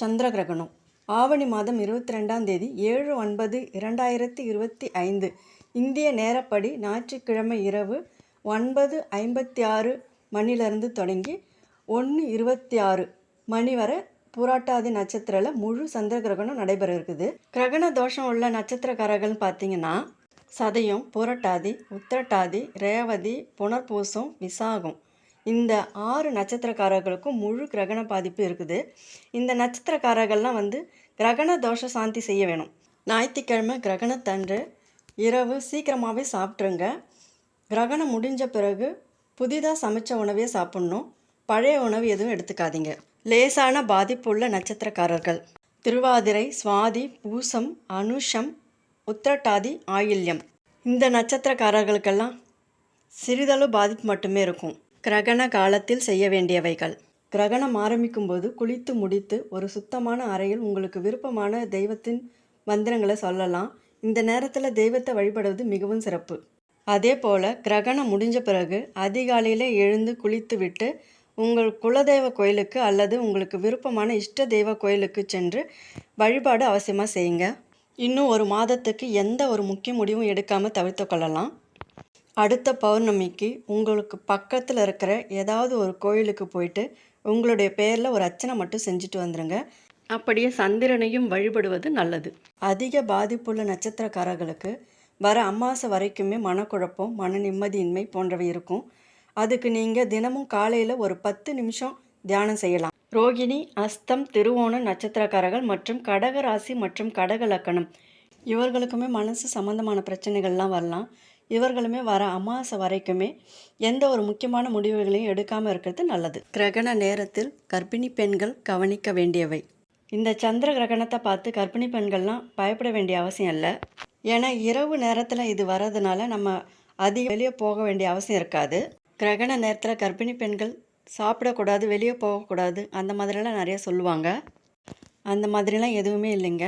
சந்திர கிரகணம் ஆவணி மாதம் இருபத்தி ரெண்டாம் தேதி ஏழு ஒன்பது இரண்டாயிரத்தி இருபத்தி ஐந்து. இந்திய நேரப்படி ஞாயிற்றுக்கிழமை இரவு ஒன்பது ஐம்பத்தி ஆறு மணிலிருந்து தொடங்கி ஒன்று இருபத்தி ஆறு மணி வரை பூராட்டாதி நட்சத்திரத்தில் முழு சந்திர கிரகணம் நடைபெற இருக்குது. கிரகண தோஷம் உள்ள நட்சத்திரக்காரர்கள்னு பார்த்தீங்கன்னா சதயம் பூரட்டாதி உத்திரட்டாதி ரேவதி புனர்பூசம் விசாகம். இந்த ஆறு நட்சத்திரக்காரர்களுக்கும் முழு கிரகண பாதிப்பு இருக்குது. இந்த நட்சத்திரக்காரர்கள்லாம் வந்து கிரகண தோஷ சாந்தி செய்ய வேணும். ஞாயிற்றுக்கிழமை கிரகணத்தன்று இரவு சீக்கிரமாகவே சாப்பிட்ருங்க கிரகணம் முடிஞ்ச பிறகு புதிதாக சமைச்ச உணவே சாப்பிட்ணும். பழைய உணவு எதுவும் எடுத்துக்காதீங்க. லேசான பாதிப்புள்ள நட்சத்திரக்காரர்கள். திருவாதிரை சுவாதி பூசம் அனுஷம் உத்திரட்டாதி ஆயில்யம். இந்த நட்சத்திரக்காரர்களுக்கெல்லாம் சிறிதளவு பாதிப்பு மட்டுமே இருக்கும். கிரகண காலத்தில் செய்ய வேண்டியவைகள். கிரகணம் ஆரம்பிக்கும் போது குளித்து முடித்து ஒரு சுத்தமான அறையில் உங்களுக்கு விருப்பமான தெய்வத்தின் மந்திரங்களை சொல்லலாம். இந்த நேரத்தில் தெய்வத்தை வழிபடுவது மிகவும் சிறப்பு. அதே போல் கிரகணம் முடிஞ்ச பிறகு அதிகாலையில் எழுந்து குளித்து விட்டு உங்கள் குலதெய்வ கோயிலுக்கு அல்லது உங்களுக்கு விருப்பமான இஷ்ட தெய்வ கோயிலுக்கு சென்று வழிபாடு அவசியமாக செய்யுங்க. இன்னும் ஒரு மாதத்துக்கு எந்த ஒரு முக்கிய முடிவும் எடுக்காமல் தவிர்த்து கொள்ளலாம். அடுத்த பௌர்ணமிக்கு உங்களுக்கு பக்கத்தில் இருக்கிற ஏதாவது ஒரு கோயிலுக்கு போயிட்டு உங்களுடைய பேரில் ஒரு அர்ச்சனை மட்டும் செஞ்சுட்டு வந்துடுங்க அப்படியே சந்திரனையும் வழிபடுவது நல்லது. அதிக பாதிப்புள்ள நட்சத்திரக்காரர்களுக்கு வர அமாவாசை வரைக்குமே மனக்குழப்பம் மன நிம்மதியின்மை போன்றவை இருக்கும். அதுக்கு நீங்கள் தினமும் காலையில் ஒரு பத்து நிமிஷம் தியானம் செய்யலாம். ரோகிணி அஸ்தம் திருவோணம் நட்சத்திரக்காரர்கள் மற்றும் கடக ராசி மற்றும் கடக லக்கணம். இவர்களுக்குமே மனசு சம்மந்தமான பிரச்சனைகள்லாம் வரலாம். இவர்களுமே வர அமாவாசை வரைக்குமே எந்த ஒரு முக்கியமான முடிவுகளையும் எடுக்காமல் இருக்கிறது நல்லது. கிரகண நேரத்தில் கர்ப்பிணி பெண்கள் கவனிக்க வேண்டியவை. இந்த சந்திர கிரகணத்தை பார்த்து கர்ப்பிணி பெண்கள்லாம் பயப்பட வேண்டிய அவசியம் இல்லை. ஏன்னா இரவு நேரத்தில் இது வர்றதுனால நம்ம அதிக வெளியே போக வேண்டிய அவசியம் இருக்காது. கிரகண நேரத்தில் கர்ப்பிணி பெண்கள் சாப்பிடக்கூடாது வெளியே போகக்கூடாது அந்த மாதிரிலாம் நிறைய சொல்லுவாங்க. அந்த மாதிரிலாம் எதுவுமே இல்லைங்க.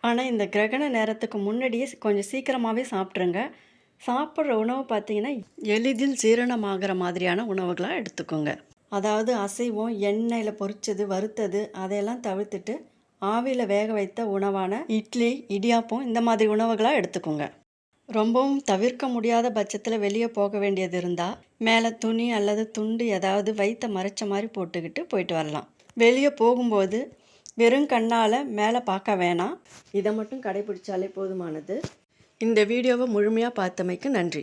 ஆனால் இந்த கிரகண நேரத்துக்கு முன்னாடியே கொஞ்சம் சீக்கிரமாகவே சாப்பிட்ருங்க. சாப்பிட்ற உணவு பார்த்தீங்கன்னா எளிதில் ஜீரணமாகிற மாதிரியான உணவுகளாக எடுத்துக்கோங்க. அதாவது அசைவம் எண்ணெயில் பொரிச்சது வறுத்தது அதையெல்லாம் தவிர்த்துட்டு ஆவியில் வேக வைத்த உணவான இட்லி இடியாப்பம் இந்த மாதிரி உணவுகளாக எடுத்துக்கோங்க. ரொம்பவும் தவிர்க்க முடியாத பட்சத்தில் வெளியே போக வேண்டியது இருந்தால் மேலே துணி அல்லது துண்டு ஏதாவது வைத்த மறைச்ச மாதிரி போட்டுக்கிட்டு போயிட்டு வரலாம். வெளியே போகும்போது வெறும் கண்ணால் மேலே பார்க்க வேணாம். இதை மட்டும் கடைபிடிச்சாலே போதுமானது. இந்த வீடியோவை முழுமையாக பார்த்தமைக்கு நன்றி.